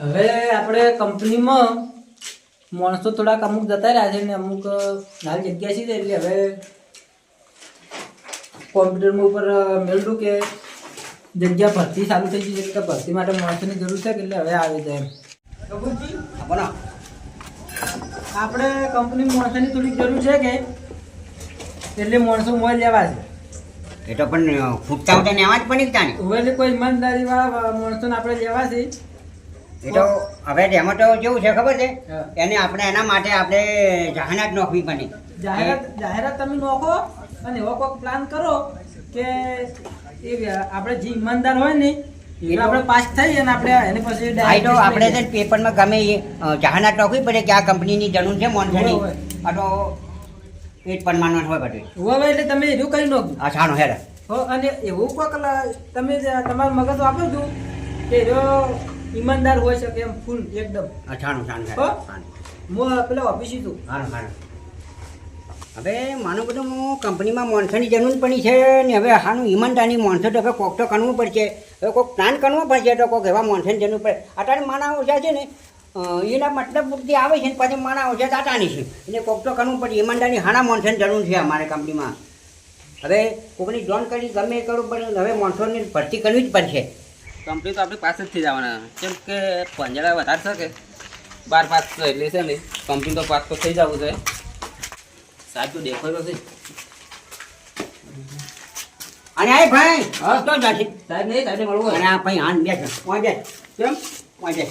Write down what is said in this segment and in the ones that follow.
હવે આપણે કંપનીમાં માણસો થોડાક અમુક જતા રહ્યા છે ને અમુક નાની જગ્યા છે એટલે હવે કોમ્પ્યુટરમાં ઉપર મેળવ્યું કે જગ્યા ભરતી ચાલુ થઈ ગઈ છે એટલે ભરતી માટે માણસોની જરૂર છે એટલે હવે આવી જાય બોલો. આપણે કંપની માણસોની થોડીક જરૂર છે કે એટલે માણસો મોય લેવા છે. એ તો પણ ખૂટતા હોય ને આવા જ પડી તા ને હવે એટલે કોઈ ઈમાનદારીવાળા માણસોને આપણે લેવા છે. એ તો હવે એમાં તો કેવું છે ખબર છે? એને આપણે એના માટે આપણે જાહેરાત નોખવી પડે. જાહેરાત જાહેરાત તમે નોખો અને એવો કોઈક પ્લાન કરો કે એ આપણે જે ઈમાનદાર હોય ને આપણે પાસ થઈ અને આપણે એને પછી તો આપણે છે પેપરમાં ગમે એ જાહેરાત નોખવી પડે કે આ કંપનીની જરૂર છે મોનસની હોય, આ તો પેટ પરમાનન્ટ હોય બધું. હવે એટલે તમે એવું કરી નાખો આ છાનો હેર હો અને એવું કોઈક તમે તમારું મગજ વાપરો છું કે ઈમાનદાર હોય શકે એમ ફૂલ એકદમ. અઠાણું છાનું હો? હું પેલા ઓફિસી છું. હારું, હારું. હવે માનું બધું હું કંપનીમાં મોનસની જરૂર પડી છે ને હવે હાનું ઈમાનદારની મોનસો તો હવે કોક તો કરવું પડશે. હવે કોઈક પ્લાન કરવો પડશે તો કોઈક એવા મોનસની જરૂર પડે. અત્યારે માણા ઓછા છે ને એના મતલબ બુદ્ધિ આવે છે ને પછી માણા ઓછા દાટાની છે. એને કોક તો કરવું પડશે. ઈમાનદારની હાણા મોનસની જરૂર છે અમારે કંપનીમાં. હવે કોકની જોન કરી ગમે કરવું પડે. હવે મોનસોની ભરતી કરવી જ પડશે. કંપની તો આપણી પાસે જ થઈ જવાના. કેમ કે પંજાડા વધારે છે કે? બાર પાસ છે એટલે છે ને કંપની તો પાસ તો થઈ જવું છે. સાચું દેખાય તો છે. અને આ ભાઈ તો જશે સાહેબ નહીં સાહેબ મળવું અને આ ભાઈ હાન બેસ ઓય બેસ કેમ? ઓય બેસ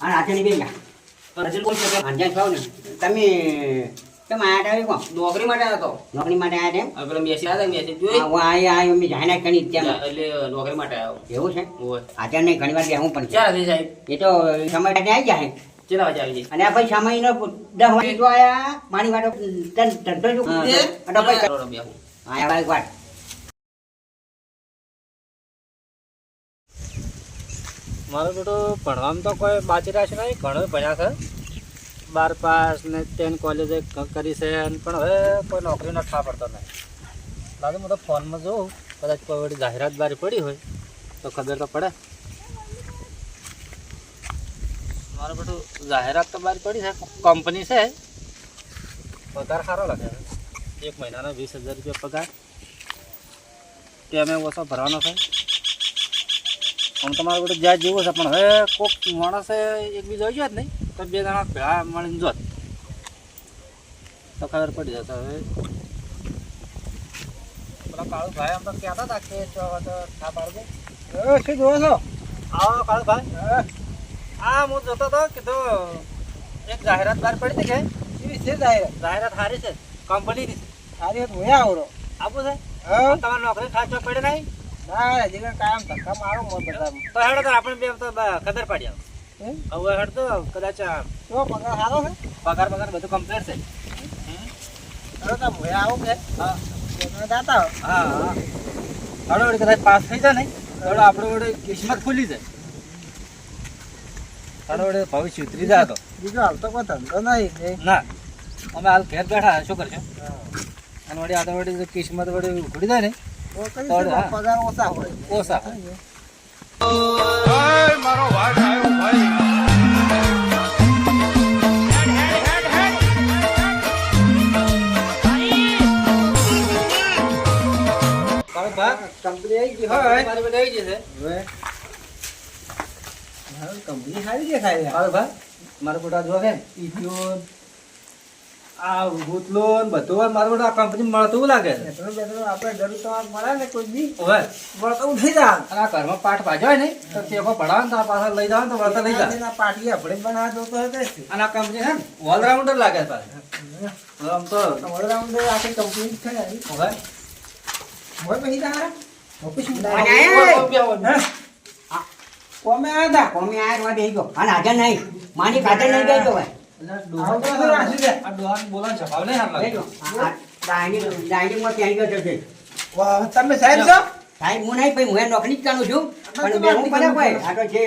અને હાથે ની બેસ પણ હજી બોલ શકે અંજાન છો ને તમે તમે આયા હતા નોકરી માટે હતો નોકરી માટે આયા હવે પેલા મેસેજ આવ્યા મેસેજ જોઈ હતા આ આ મેં જાહેરાત કરી ત્યાં એટલે નોકરી માટે આવ્યો. એવું છે? હોય. આચાર ઘણી વાર બેહવું પણ છે. સાહેબ એ તો સમય માટે આવી જાય કેટલા વાગે આવી જાય અને આ ભાઈ સમય નો દસ વાગે જો આયા મારી માટે તન તન જો અને ભાઈ આયા ભાઈ વાત મારો બેટો ભણવામાં તો કોઈ બાકી રાશે નહીં ઘણો ભણ્યા છે. બાર પાસ ને ટેન કોલેજે કરી છે પણ હવે કોઈ નોકરી નથી પડતો નહીં લાગે હું તો ફોનમાં જોઉં, કદાચ કોઈ વળી જાહેરાત બારી પડી હોય, તો ખબર તો પડે. મારું બધું જાહેરાત તો બારી પડી છે કંપની છે. પગાર સારો લાગે એક મહિનાનો વીસ હજાર રૂપિયા પગાર. અમે ઓછો ભરવાનો છે. પણ તમારે બધું જ્યાં જેવું છે, પણ હવે કોઈક માણસે એકબીજા જોઈ જ નહીં. તો બે જણા ભેળા મળીને જોત. તો ખબર પડી જશે હવે. પેલા કાળુ ભાઈ આમ તો કહેતા હતા કે તો થા પાડજો એ શું જોવો છો? આવો કાળુ ભાઈ હા હું જોતો હતો કીધું એક જાહેરાત બહાર પડી હતી કે? એવી છે જાહેરાત? જાહેરાત સારી છે. કંપનીની છે. સારી હું આવરો આપું છે? તમારે નોકરી ખાચો પડે નહીં? ના હજી કાયમ ધક્કા મારો મોત બધા તો હેડો તો આપણે બ- ખબર પડી આવ. હવે હડતો કદાચ તો પગાર સારો છે. પગાર પગાર બધું કમ્પ્લીટ છે. હેડો તો હું આવો કે? હા. દાતા હા. હા હડો વળી કદાચ પાસ થઈ જાય ને હડો આપણો વડે કિસ્મત ખુલી જાય. હડો વડે ભવિષ્ય ઉતરી જાય તો. બીજો હાલ તો કોઈ ધંધો નહીં ના. અમે હાલ ઘેર બેઠા શું કરશો? અને વળી આ વડે વળી કિસ્મત વડે ઉઘડી જાય ને. પગાર ઓછા હોય. ઓછા. કંપની આવી ગઈ. હા, મારી બધા આવી જશે કંપની સારી દેખાય યાર. કાળુ ભાઈ. મારો બેટા જો છે ઈટીઓ આ ભૂતલો બધું મારો આ કંપની મળતું લાગે છે. પેટ્રોલ બેટ્રોલ આપણે જરૂર તમારે મળે ને કોઈ બી. હવે. વળતો ઉઠી જા અને આ ઘરમાં પાઠ પાજો ને તો તેકો ભણાવે ને પાછળ લઈ જાવ ને તો વળતા લઈ જાય પાટી આપણે બનાવ જોતો હોય તો અને આ કંપની છે ઓલરાઉન્ડર લાગે છે આમ તો તો આખી કંપની છે હવે. હોય પછી તારા? કોમે આયા તા? કોમી આયા ગયો. અને નહીં. માની નહીં ગઈ તો તો ગયો તમે સાહેબ છો? સાહેબ હું નહીં ભાઈ હું નોકરી જ કરું છું. પણ બે હું પડે ભાઈ આ તો છે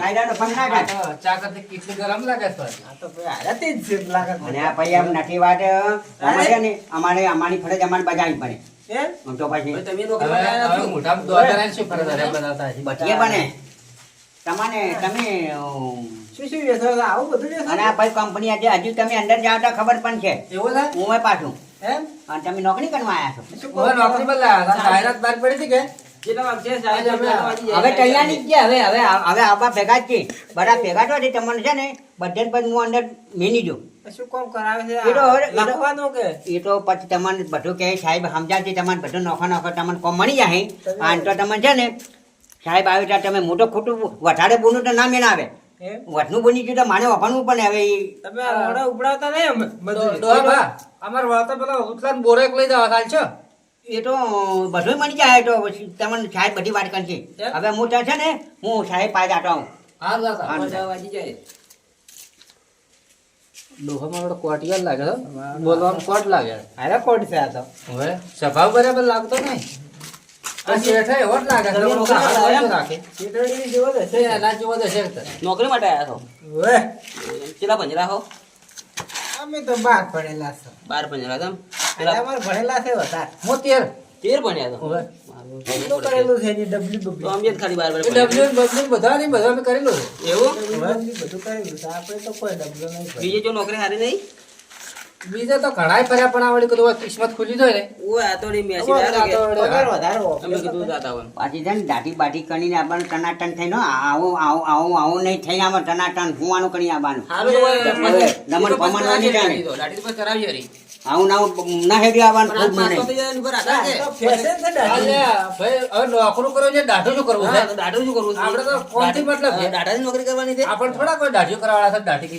કાયદાનો ભંગ ના તો ચા કરતી કેટલી ગરમ લાગે છે. આ તો ભાઈ હારાથી જ લાગે. અને આ ભાઈ એમ નથી વાત અમારે ને અમારે અમારી ફરજ અમારે બજાવી પડે. એમ? તો પછી તમે માટે શું ફરજ બધા બચીએ બને. તમને તમે શું શું વેચો આવું બધું વેચો અને ભાઈ કંપની આજે હજુ તમે અંદર જાઓ તો ખબર પણ છે. એવું છે? હું પાછું. એમ અને તમે નોકરી કરવા આવ્યા છો. નોકરી પર લાયા જાહેરાત બહાર પડી હતી કે. હવે તૈયારી જ છે હવે હવે હવે આવા ભેગા જ છે બધા ભેગા તો છે. તમને છે ને બધે પછી હું અંદર મેની દઉં શું કોમ કરાવે છે એ તો હવે- એ તો- લખવાનું કે? એ તો પછી તમને બધું કહે સાહેબ સમજાવતી તમારે બધું નોખા નોખા તમને કોમ મળી જાય. અને તો તમે છે ને સાહેબ આવે ત્યાં તમે મોટો ખોટું વધારે બોલું તો ના મેળ આવે એમ બની ગયું તો માને વાપરવું પણ હવે તમે આ રોડા નહીં અમે? મજૂરી. ડોહા બા, અમાર વાળતો પેલો ઉથલાન બોરેક લઈ જવા ચાલ છો. એ તો બધું મળી જાય તો તમને સાહેબ બધી વાત કરશે? હવે હું ત્યાં છે ને હું સાહેબ પાસે જાતો આવું. દાદા હા. જાય. ડોહામાં થોડો કોટિયાર લાગે છે બોલવામાં કોટ લાગે હારે કોટ છે આ તો. હવે? સ્વભાવ બરાબર લાગતો નહીં. છે. નોકરી માટે આવ્યા છો? કેટલા પંજરા હો? અમે તો બાર પડેલા છો. બાર પેલા અમારે ભણેલા છે વધારે. હું તેર. તેર ભણ્યા તો. એટલું કરેલું છે ડબલ્યુ તો અમે ખાલી બાર બાર ડબલ્યુ બધા નહીં, બધા કરેલું એવું બધું કરેલું છે. આપણે તો કોઈ ડબલ્યુ નહીં બીજે જો નોકરી હારી નહીં? બીજા તો ઘણાય ફર્યા પણ આવડી કીધું કિસ્મત ખુલી જાય ને. ઓય આ તો મેસેજ અમારે આવ્યો આ કે. તો પગાર વધારે અમે કીધું જાતા હોય. પાછી છે ને દાઢી બાટી કરીને આવવાનું ટનાટન થઈને આવું આવું આવું આવું નહીં થઈ આમાં ટનાટન આનું કરી આવવાનું કરાવી હરી. આવું ના ના હેડી આવવાનું ખૂબ મને થઈ ભાઈ હવે નોકરું છે દાઢો શું કરવું છે? દાઢો શું કરવું? આપણે તો કોણથી મતલબ છે? દાઢાની નોકરી કરવાની છે? આપણે થોડા કોઈ દાઢીઓ છે દાઢી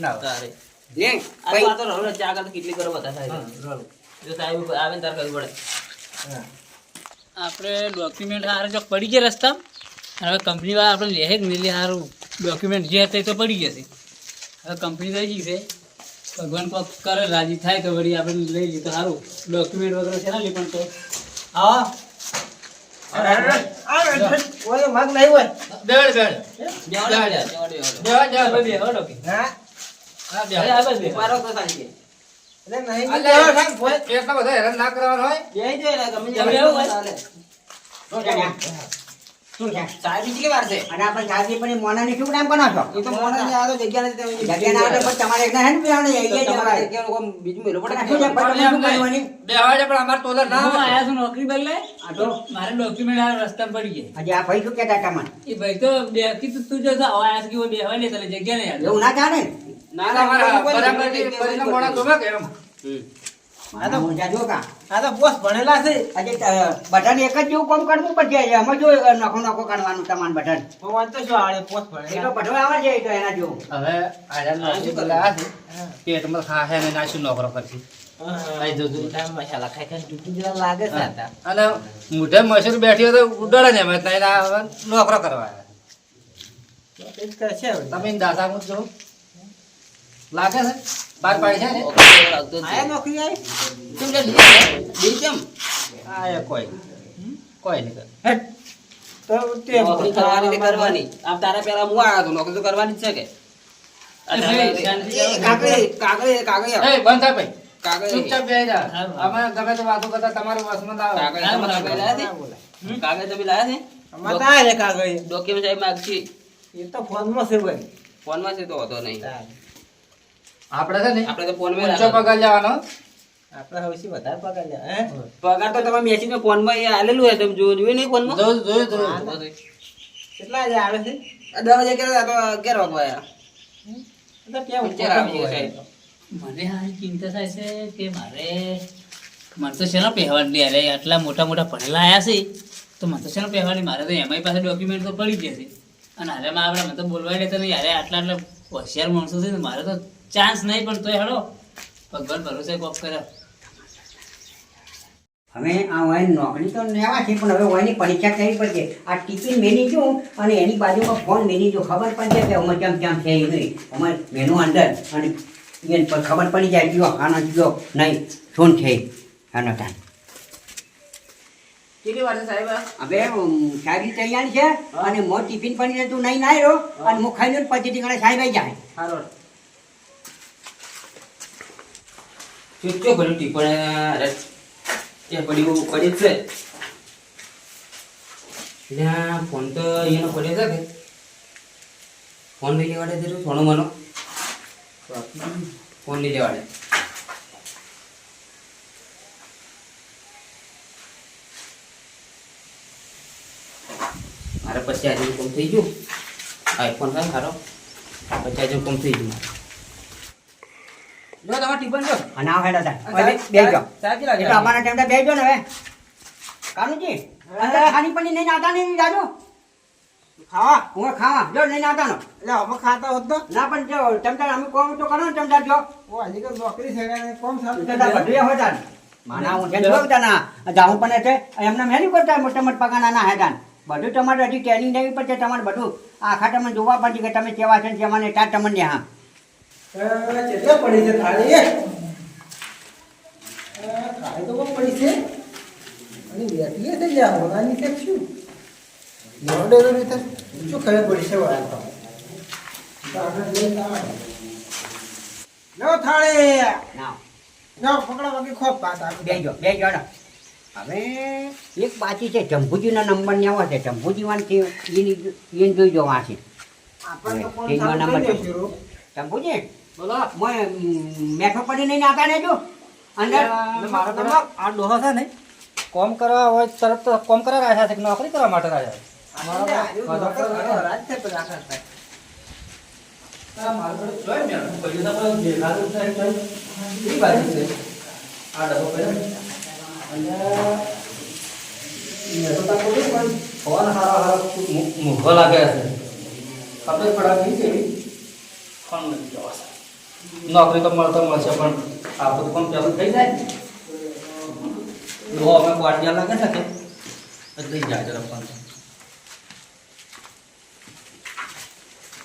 આવે ને આ તો ચા કેટલી કરો બધા સાહેબ. જો સાહેબ આવે ને તારે કરવી પડે આપણે ડોક્યુમેન્ટ હારે જો પડી ગયા રસ્તા હવે કંપનીવાળા આપણે લે જ નહીં લે સારું ડોક્યુમેન્ટ જે હતા એ તો પડી ગયા છે હવે કંપની લઈ ગઈ છે. ભગવાન કોક કરે રાજી થાય કે વળી આપણે લઈ લીધું સારું. ડોક્યુમેન્ટ વગેરે છે ને લે પણ તો. હો તો ના કરવાનું હોય. શું છે ત્યાં? શું છે સાહેબ બીજી વાર છે અને આપણે સાહેબ પણ એ મોનાની શું કામ બનાવો એ તો મોડા ને આ તો જગ્યા નથી જગ્યા ના આવે તો તમારે એકલા હે ને પીવાનું એ તમારે જવાય. કોમ બીજું મેળવવું પડે શું છે? ને. શું કરવાની? બેવા પણ અમારે તોલર ના આવે આયા છું નોકરી બદલે આ તો મારે ડોક્યુમેન્ટ આ રસ્તા પડી ગયા હજી આ ભાઈ શું કહેતા હતા એ ભાઈ તો બે કીધું તું જો આયા છે કે બે હોય ને જગ્યા નહીં. એવું ના ચાલે ને ના તમારે ના બરાબર જગ્યાએ પરિણામ મોડા કોઈ જોવે કે એમ? આ તો મોજા જો કા. આ તો બોસ ભણેલા છે. આજે ત- એક જ જેવું કામ કરવું પડશે અમે જો નખો નખો કાઢવાનું તમારે બધાને. તો વાંચો શું આવડે બોસ એ તો ભણેલા આવે છે તો એના જેવું. હવે નોકરી છે. પેટમાં ને નોકરો કરશે? કરવા. તમે દાદા દાસા મૂક જો લાગે છે? બાર પાડી છે. ને આયા નોકરી આવી? કેમ છે? લીધી કેમ? આ કોઈ. કોઈ નહીં કરે. હેટ. તો તે નોકરી કરવાની કરવાની. આમ તારા પહેલા હું આવ્યો નોકરી તો કરવાની જ છે કે? કાગળી કાગળી કાગળી એ બંધ થાય ભાઈ. કાગળી ચૂપચાપ બેસી જા. અમે ગમે તે વાતો કરતા તમારું વસમાં આવે. કાગળી તમે કાગળી લાયા છે? અમારે તો આ રે કાગળ. ડોક્યુમેન્ટ સાહેબ માંગશે. એ તો ફોનમાં છે ભાઈ. ફોનમાં છે તો હતો નહીં. આપણે છે ને આપણે તો ફોનમાં ઊંચો પગાર લેવાનો. આપણે હવેથી વધારે પગાર લે હે? પગાર તો તમે મેચિંગ ફોનમાં એ આલેલું હોય તમે જોયું જોયું નહીં ફોનમાં? જોયું જોયું જોયું. કેટલા વાગે આવે છે? દસ વાગે કર્યા તો અગિયાર વાગવા આવ્યા. ત્યાં પિક્ચર આવી ગયો. મને હારી ચિંતા થાય છે કે મારે મને તો છે ને પહેવાની અરે આટલા મોટા મોટા ભણેલા આવ્યા છે. તો મને તો છે ને પહેવાની મારે તો એમાંય પાસે ડોક્યુમેન્ટ તો પડી જશે. અને હારે માં આપણે મને તો બોલવાય દેતા નહીં. અરે આટલા આટલા હોશિયાર માણસો છે ને મારે તો ચાન્સ નહીં પણ તોય હળો ભગવાન ભરોસે કોપ કરે. હવે આ વાઈન નોકરી તો લેવા છે પણ હવે હોયની પરીક્ષા કરવી પડશે. આ ટિફિન મેની જો અને એની બાજુમાં ફોન મેની જો ખબર પડશે કે અમે કેમ કેમ છે એ નહીં. અમારે મેનુ અંદર અને એને પર ખબર પડી જાય કયો આનો જો નહીં. શું છે? આનો ટાઈમ કેટલી વાર સાહેબ? હવે સાહેબની તૈયારી છે અને મો ટિફિન પણ તું નહીં નાયરો અને હું ખાઈ લઉં પછી ટીકડે સાહેબ આવી જાય. હારો. ચૂચો ભર્યું ટીપણ એ પડ્યું પડે જ છે. એટલે ફોન તો એનો પડ્યો છે કે? ફોન લઈ લેવાડે જરૂર સોનો મનો. ફોન લઈ લેવાડે. મારે પછી આજે કોમ થઈ ગયું. આઈફોન થાય સારો પછી આજે કોમ થઈ ગયું. જો તમારે ટીપન જો અને આવો હેડો તાર. બે જાઓ. ચાર્જ લાગે અમારા ટાઈમ બે જો ને હવે. કાનુજી અંદર ખાની પડી નહીં નાતા નહીં જાજો ખાવા? હું ખાવા? જો નહીં નાતા નો. એટલે અમે ખાતા હોત તો? ના પણ જો ચમચા અમે કોમ તો કરો ને ચમચા જો. ઓ હજી કઈ નોકરી છે કે કોમ સારું ચમચા બધું હોય માના હું છે જોતા ના જાઉં પણ છે એમને મેન્યુ કરતા મોટા મોટા પગા નાના હે બધું તમારે હજી ટ્રેનિંગ દેવી પડશે તમારે બધું. આખા તમને જોવા પડશે કે તમે કેવા છે ને કેવા ને ત્યાં તમને હા. કેટલા પડી છે થાળી થાળી તો બહુ પડી છે. અને છે શું? રીતે શું ખબર પડી છે તો. લો થાળી. ના પકડો ખોપ પાત બે જો બે જો હવે એક બાકી છે જંબુજીનો નંબર ને આવો છે. જંભુજી વાંચી એની એને જોઈ જવા આપણને નંબર છે. જંબુજી? બોલો મેઠો પડી નહીં નાતા ને જો. અંદર આ ડોહા છે ને કોમ કરવા હોય તરત તો કોમ કરવા રાખ્યા છે કે નોકરી કરવા માટે આજુ નોકર છે પણ આખા થાય. મૂર્ખો લાગે નોકરી તો મળતો મળશે, પણ આ બધું પણ ચાલુ થઈ જાય? એવો અમે વાટિયા લાગે છે કે? એટલે જાય જરા પણ.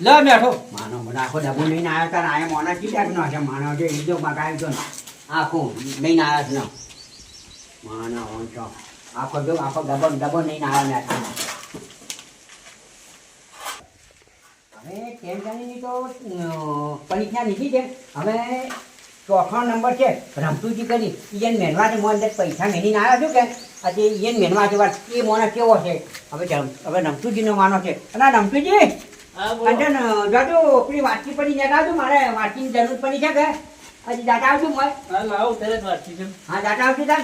લે મેઠો માનો આખો ડબો લઈને આવ્યો તાર આયા મોના કી ટાઈપનો છે માનો, જે ઈજો તો ને, આખું ને. માનો આખો આખો ડબો ડબો લઈને આવ્યો ને આખો હવે કેમ જાણીની તો પરીક્ષા લીધી છે. હવે ચોથો નંબર છે રમતુજી કરી. ઈયન મેનવા છે મોં અંદર પૈસા મેળીને આવ્યો છું કે? આજે ઈયન મેનવા છે વાત એ મોને કેવો છે? હવે હવે રમતુજીનો માનો છે. અને રમતુજી? અંજન જાજો પેલી વાટકી પડી જતા મારે વાટકીની જરૂર પડી છે કે? હજી દાટા આવજો મોય. હા તેરે જ વાંચી છે હા દાટા આવજો તાર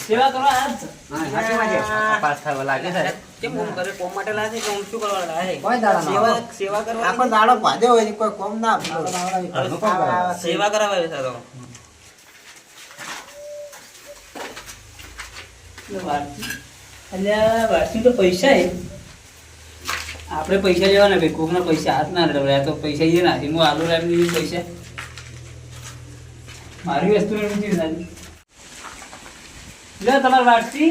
સેવા કરો આજ હા સાચી વાત છે. પાસ થવા લાગે છે. કેમ કોમ કરે? કોમ માટે લાગે કે આમ શું કરવા લાગે કોઈ દાડા ના સેવા સેવા કરવા આપણ દાડો પાડે હોય કોઈ કોમ ના કામ. સેવા કરાવે છે તો. અલ્યા વાંચી તો પૈસા એ આપણે પૈસા લેવાના ભાઈ કોકના પૈસા હાથ ના રહ્યા તો પૈસા એ નાખી. હું આલુ રામ પૈસા મારી વસ્તુ નથી લે તમારે વાંચી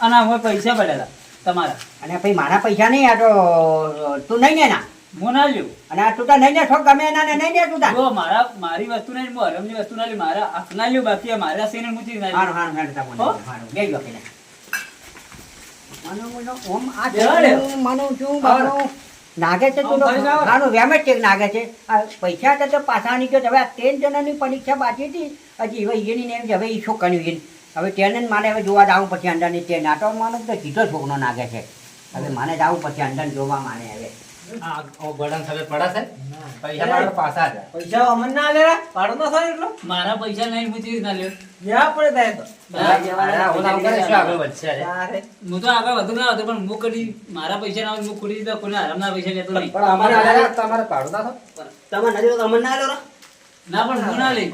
અને હવે પૈસા પડેલા તમારા. અને પછી મારા પૈસા નહીં આ તો તું નહીં ને ના હું ના લ્યો. અને આ તું તો નહીં ને ઠોક ગમે એના ને નહીં ને તું તો. મારા મારી વસ્તુ નહીં હું હરમની વસ્તુ ના લ્યું મારા હાથ ના લ્યું બાકી આ મારા સિને મૂકી ના હારું હારું તાર મને. હારું ગઈ ગયો પેલા. માનો મને ઓમ આ માનું છું બાપનો નાગે છે તું. હારું વેમ ચેક નાગે છે? પૈસા તો તો પાછા નીકળ્યો હવે આ ત્રણ જણાની પરીક્ષા બાકી હતી. હજી હવે એની ને છે હવે એ શું કર્યું હવે તેને મારે હવે જોવા જાવું પછી અંદરની તે નાટો માનો તો સીધો છોકરો નાગે છે. હવે મારે જાવું પછી અંદર જોવા માને હવે. પૈસા મારા પૈસા અમને ના લેવા ભાડો ના થાય એટલો? મારા પૈસા નહીં ના. હું. તો આગળ વધુ ના હતો પણ હું કરી મારા પૈસા ના હોય હું કુડી દીધા કોઈને આરામના પૈસા લેતો નહીં. પણ અમારે તમારે ભાડું ના? નથી અમને ના લો ના પણ હું ના લઈ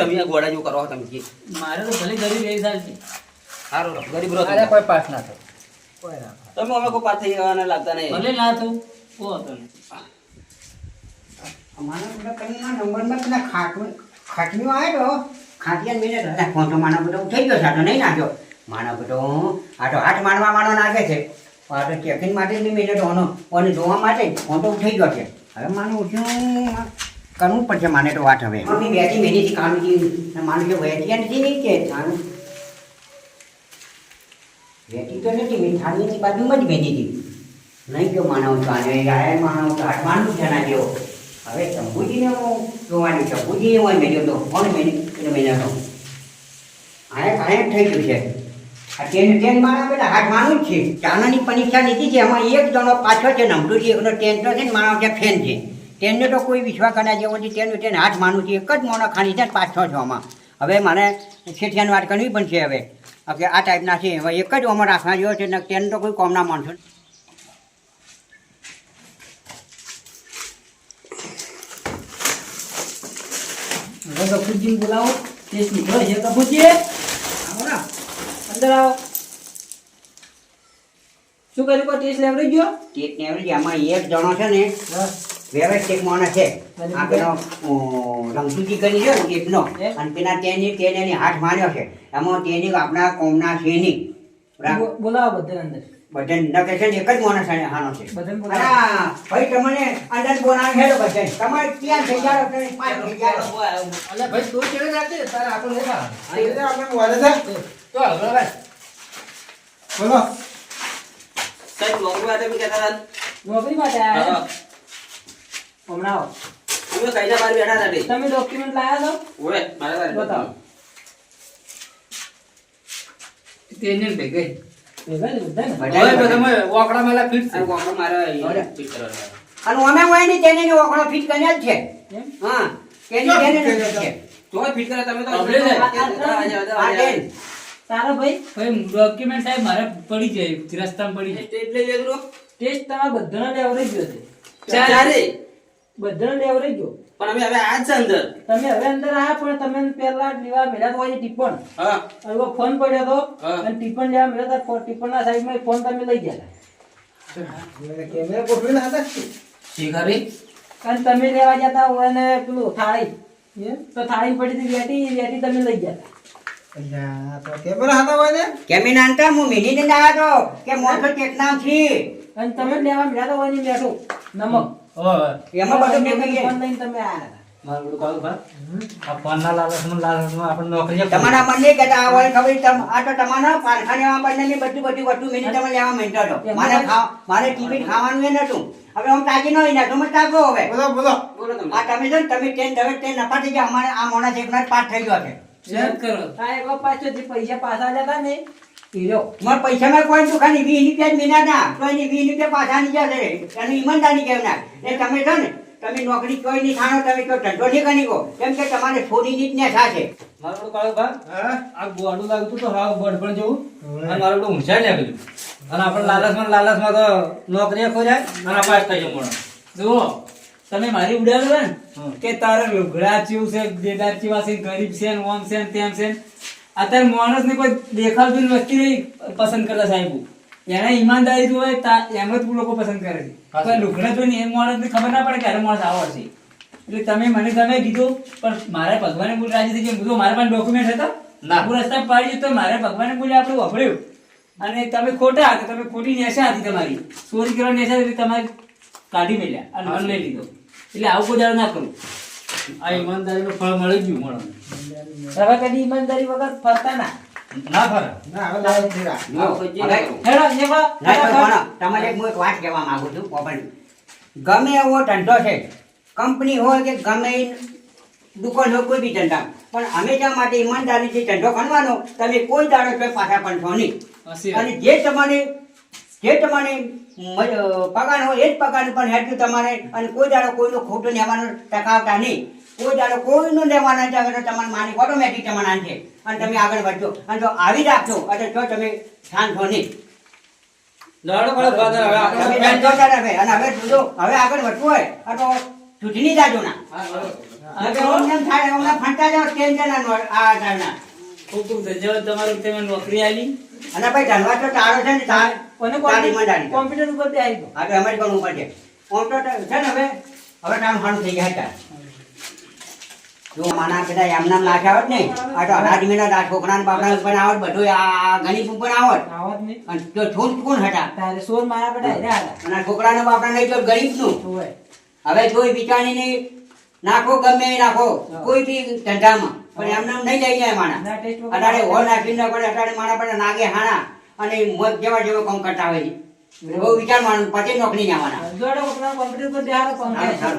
તમે જેવું કરો તમે? મારે તો ભલે ગરીબ એ ચાલશે સારું ગરીબ રહો કોઈ પાસ ના થાય. ના તમે અમે કોઈ પાસ થઈ જવાના લાગતા નહીં ભલે ના થવું કો હતો અમારા મારા બધા કઈના નંબરમાં પેલા ખાટું ખાટલીઓ આવ્યો તો ખાટિયા મિનિટ હતા ફોન તો માનો બધો થઈ ગયો છે આ તો નહીં નાખ્યો માનો બધો આ તો હાથ મારવા માનો નાખે છે આ તો ચેકિંગ માટેની મિનિટ ઓનો ઓને જોવા માટે તો થઈ ગયો છે હવે માનું શું કરવું પડશે માને તો વાત હવે મમ્મી બેઠી કામ કામજી માનું કે વેઠિયા નથી નહીં કે થાનું તો નથી, મેં બાજુમાં જ બેઠી હતી નહીં કે માનવ તો આને યાર માનવ તો આઠમાનું છે ના જેવો. હવે શંભુજીને હું જોવાનું શંભુજીને હું મેળ્યો તો, કોણ મેળ્યો એટલે મેળ્યો તો. આયા કાંઈ થઈ ગયું છે. આ ટેન ટેન મારા બધા હાથવાનું જ છે. ચાનાની પરીક્ષા લીધી છે, એમાં એક જણો પાછો છે નમડું છે એકનો ટેન તો છે ને માણસ છે, ફેન છે. ટેનને તો કોઈ વિશ્વાસ કર્યા જેવો નથી, ટેન ટેન હાથ માનું છે, એક જ મોણો ખાણી છે ને પાંચ, છ, છો આમાં હવે મારે શેઠિયાની વાત કરવી પણ છે હવે. કે આ ટાઈપના છે. હવે એક જ ઓમાં રાખવા જેવો છે ને ટેન તો કોઈ કોમના માણસો. હવે કપૂરજીને બોલાવો. ટેસ્ટ નીકળો છે કપૂરજી. આવો ને. અંદર આવો. શું કર્યું? ટેસ્ટ લેવડી ગયો? ને એવરેજ આમાં એક જણો છે ને વ્યવસ્થિત માણસ છે. આ પેલો રમસુજી કરી છે એકનો અને પેલા તેની તેને હાથ માર્યો છે. એમાં તેની આપણા કોમના છે નહીં. બોલાવો બધા અંદર. બધા ન કે છે એક જ માણસ આને હાનો છે. બધાને ભાઈ તમને અંદર બોલાવે હેડો બધા તમારે ત્યાં થઈ જાઓ તમે પાંચ થઈ જાઓ અલ્યા ભાઈ તું કેવી તારે આ રીતે આપણે મોડે છે તો હવે ભાઈ. બોલો. સાહેબ નોકરી માટે બી કહેતા હતા? નોકરી માટે આવ્યા હમણાં આવો અમે કઈના બહાર બેઠા હતા તમે ડોક્યુમેન્ટ લાયા છો ઓવે, મારા ઘરે. બતાવો. તેને ભેગઈ ભેગા ને? બધા જ બધા. વાકડા મેલા ફિટ આ ગોખો મારે ફિટ કરવાનો. અને અમે હોય ને તેને ને ઓગણો કર્યા જ છે હા તેની તેને છે તોય ફિટ કરે તમે તો આપણે જાય. આ તેન. તારા ભાઈ ભાઈ ડોક્યુમેન્ટ સાહેબ મારે પડી જાય રસ્તામાં પડી જાય લેજો ટેસ્ટ તમારા બધાનો લેવરેજ ગયો છે ચારે બધાનો લેવરેજ ગયો પણ અમે હવે આજ છે અંદર. તમે હવે અંદર આયા પણ તમે પહેલા લેવા મેળા તો હોય ટિપ્પણ હા. હવે ફોન પડ્યો તો. અને લેવા મેળા તો ટિપ્પણ ના સાઈડ ફોન તમે લઈ ગયા કેમેરા ગોઠવીને હતા શીખારી અને તમે લેવા જતા હોય ને પેલું થાળી. તો થાળી પડી હતી વેટી વેટી તમે લઈ ગયા અલ્યા તો કેમેરા હતા હોય ને? કેમી નાનતા હું મિની ને આવ્યો તો કે મોટો છે અને તમે લેવા મેળા તો હોય ને બેઠું નમક. એમાં બધું ભેગું. ફોન લઈને તમે આયા હતા. તમારા મને કહેતા આ વળી ખબર તમ આ તો તમારા પારખાને આપણને મેં બધું બધું વસ્તુ મેં તમે લેવા માંગતો હતો મારે ખાવ મારે ટીવી ખાવાનું એ નતું. હવે હું તાજી નહીં ના તમે તાગો હવે. બોલો તમે. આ તમે જો નફા થઈ ગયા અમારે આ મોણા એકના જ પાઠ થઈ ગયો છે. કરો. આ એકલો પાછો જે પૈસા પાછા લેતા ને મારા પૈસામાં કોઈ તું ખાલી વીસ રૂપિયા જ ના તો એની વીસ રૂપિયા પાછા ની જશે એનું ઈમાનદારી કેમ ના? એ તમે છો ને તમે નોકરી કોઈ નહીં થાણો તમે કોઈ ધંધો નહીં કરી કેમ કે તમારે છોડીની જ નેશા છે. મારું કાળો ભા હા? આ ગોડું લાગતું તો હાવ બળપણ જેવું. અને મારું બધું ઊંચાઈ લાગેલું અને આપણે લાલચમાં લાલચમાં તો નોકરી ખોજાય અને પાસ થઈ જાય મોણો જુઓ તમે મારી ઉડાડો ને કે તારે લુગડા ચીવ છે ચેવા છે ગરીબ છે ને ઓમ છે ને તેમ છે ને. અત્યારે માણસ ને કોઈ દેખાવતું વસ્તી નહીં પસંદ કરતા સાહેબ. એને ઈમાનદારી જોવે તા એમ જ લોકો પસંદ કરે છે. કોઈ લુગડા જોઈને એ માણસ ને ખબર ના પડે ક્યારે માણસ આવડ છે. એટલે તમે મને તમે કીધું પણ મારે ભગવાને બોલ રાજી થઈ ગયું. મારા પાસે ડોક્યુમેન્ટ હતા. ના. હું રસ્તા પાડી તો મારે ભગવાને બોલે આપણું વફળ્યું અને તમે ખોટા હતા તમે ખોટી નેશા હતી તમારી. ચોરી કરવાની નેશા તમારે કાઢી મેલ્યા અને લઈ લીધો. એટલે આવું કોઈ ના કરું. આ ઈમાનદારીનું ફળ મળી ગયું મળે. હવે કદી ઈમાનદારી વગર ફરતા ના. ફરે. હવે. હેડો તમારે એક હું એક વાત કહેવા માંગુ છું ગમે એવો ધંધો છે કંપની હોય કે ગમે દુકાન હોય કોઈ બી ધંધા. પણ હંમેશા માટે ઈમાનદારીથી ધંધો કરવાનો? તમે કોઈ દાડો પાછા પણ નહીં. અને જે તમારે જે તમારે પગાર હોય એ જ પગાર પણ હેઠું તમારે. અને કોઈ દાડો કોઈનો ખોટું લેવાનો ટકાવતા નહીં. કોઈ દાડો કોઈનું લેવાના છે તો તમારે માની ઓટોમેટિક તમારા આનશે અને તમે આગળ વધજો. અને જો આવી રાખશો એટલે જો તમે શાંત હો નહીં. હવે આગળ વધવું હોય તો ચૂંટણી જાજો ના. હા, ફંટા આ તમારું તમે નોકરી આલી. અને ભાઈ તો તારો છે ને તાર કોને કોમ્પ્યુટર ઉપર ગયો. તો એમ જ કરવું પડશે ઓમ છે ને હવે? હવે કામ સારું થઈ ગયા હતા. જો માના પેલા એમ નામ નાખ્યા હોત ને આ તો અઢાર મહિના આ છોકરાને બાપડા ઉપર આવત બધું આ ગણિત ઉપર આવત. આવત નહીં. અને જો છોડ કોણ હતા? તારે સોર મારા બેટા અને બાપડા નહીં તો હવે જોઈ વિચારીને નાખો ગમે નાખો કોઈ બી ધંધામાં. પણ એમ નામ નહીં લઈ જાય માણા. ના અટાડે હો નાખીને પડે અટાડે માણા પડે નાગે હાણા અને મોત જેવા જેવા કામ કરતા હોય છે. બહુ વિચાર માણસ પછી નોકરી જવાના જોડે કોમ્પ્યુટર પર ધ્યાન પંખા